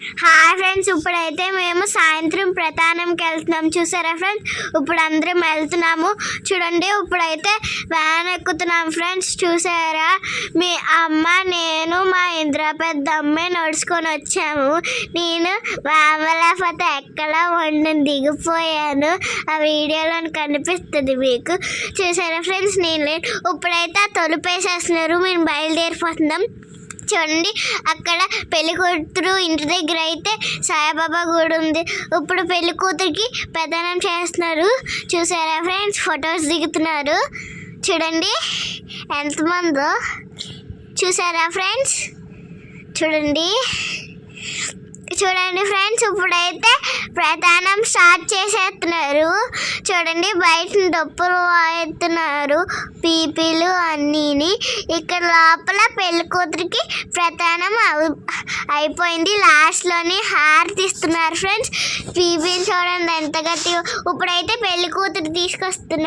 Hi friends ఇప్పుడైతే మేము సాయంత్రం ప్రధానంకి వెళ్తున్నాం. చూసారా ఫ్రెండ్స్ ఇప్పుడు అందరం వెళ్తున్నాము. చూడండి ఇప్పుడైతే వ్యాన్ ఎక్కుతున్నాం ఫ్రెండ్స్ చూసారా? మీ అమ్మ నేను మా ఇంద్ర పెద్ద అమ్మాయి నడుచుకొని వచ్చాము. నేను వామలాపత ఎక్కడ వండి దిగిపోయాను. ఆ వీడియోలో కనిపిస్తుంది మీకు. చూసారా ఫ్రెండ్స్ నేను లేను ఇప్పుడైతే తొలిపేసేస్తున్నారు మేము బయలుదేరిపోతున్నాం. చూడండి. అక్కడ పెళ్ళి కూతురు ఇంటి దగ్గర అయితే సాయిబాబా గుడి ఉంది. ఇప్పుడు పెళ్ళి కూతురికి ప్రదానం చేస్తున్నారు. చూసారా ఫ్రెండ్స్? ఫొటోస్ దిగుతున్నారు. చూడండి. ఎంతమందో చూసారా ఫ్రెండ్స్? చూడండి. చూడండి ఫ్రెండ్స్ ఇప్పుడైతే ప్రధానం స్టార్ట్ చేసేస్తున్నారు. చూడండి బయట డప్పులు వాయిస్తున్నారు. పీపీలు అన్నీని. ఇక్కడ లోపల పెళ్ళి కూతురికి ప్రధానం అవు- అయిపోయింది. లాస్ట్లోనే హారతి ఇస్తున్నారు ఫ్రెండ్స్. పీపీలు చూడండి ఎంత గట్టిగా. ఇప్పుడైతే పెళ్ళి కూతురు తీసుకొస్తున్నారు.